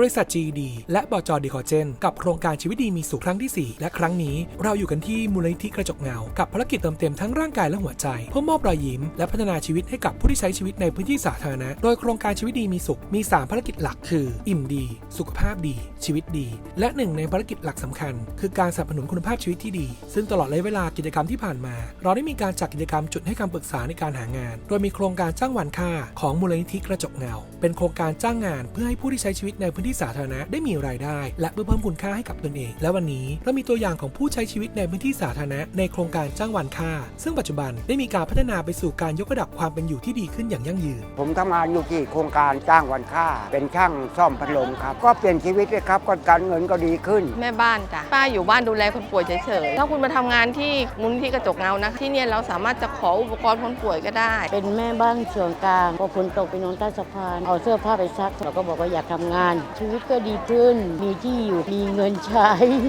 บริษัท GED และบจดีคอเจน กับโครงการชีวิตดีมีสุขครั้งที่ 4 และครั้งนี้เราอยู่กันที่มูลนิธิกระจกเงา กับภารกิจเติมเต็มทั้งร่างกายและหัวใจ เพื่อมอบรอยยิ้ม และพัฒนาชีวิตให้กับผู้ที่ใช้ชีวิตในพื้นที่สาธารณะ โดยโครงการชีวิตดีมีสุขมี 3 ภารกิจหลักคือ อิ่มดี สุขภาพดี ชีวิตดี และหนึ่งในภารกิจหลักสำคัญ คือการสนับสนุนคุณภาพชีวิตที่ดี ซึ่งตลอดระยะเวลากิจกรรมที่ผ่านมา เราได้มีการจัดกิจกรรมจุดให้คำปรึกษาในการหางาน โดยมีโครงการจ้างวันค่าของมูลนิธิกระจกเงา เป็นโครงการจ้างงานเพื่อให้ผู้ที่ใช้ชีวิตในพื้นที่สาธารณะได้มีรายได้ และเพื่อเพิ่มคุณค่าให้กับตนเอง และวันนี้เรามีตัวอย่างของผู้ใช้ชีวิตในพื้นที่สาธารณะในโครงการจ้างวันค่า ซึ่งปัจจุบันได้มีการพัฒนาไปสู่การยกระดับความเป็นอยู่ที่ดีขึ้นอย่างยั่งยืน ผมทำงานอยู่ที่โครงการจ้างวันค่า เป็นช่างซ่อมพัดลมครับ ก็เปลี่ยนชีวิตเลยครับก็การเงินก็ดีขึ้น แม่บ้านจ้ะป้าอยู่บ้านดูแลคนป่วยเฉยๆถ้าคุณมาทำงานที่มูลที่กระจกเงานะที่เนี่ยเราสามารถจะขออุปกรณ์คนป่วยก็ได้ เป็นแม่บ้านส่วนกลางพอฝนตกไปนอนใต้สะพานเอาเสื้อผ้าไปซักเราก็บอกว่าอยากทำงานชีวิตก็ดีขึ้น มีที่อยู่มีเงินใช้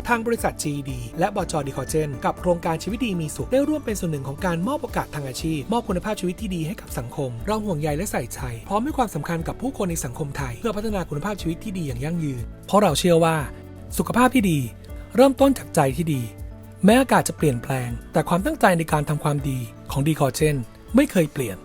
ทางบริษัท GD และบจดีคอเจนกับโครงการชีวิตดีมีสุขได้ร่วมเป็นส่วนหนึ่งของการมอบโอกาสทางอาชีพ มอบคุณภาพชีวิตที่ดีให้กับสังคม เราห่วงใยและใส่ใจพร้อมให้ความสำคัญกับผู้คนในสังคมไทย เพื่อพัฒนาคุณภาพชีวิตที่ดีอย่างยั่งยืน เพราะเราเชื่อว่า สุขภาพที่ดี เริ่มต้นจากใจที่ดี แม้อากาศจะเปลี่ยนแปลง แต่ความตั้งใจในการทำความดีของดีคอเจนไม่เคยเปลี่ยน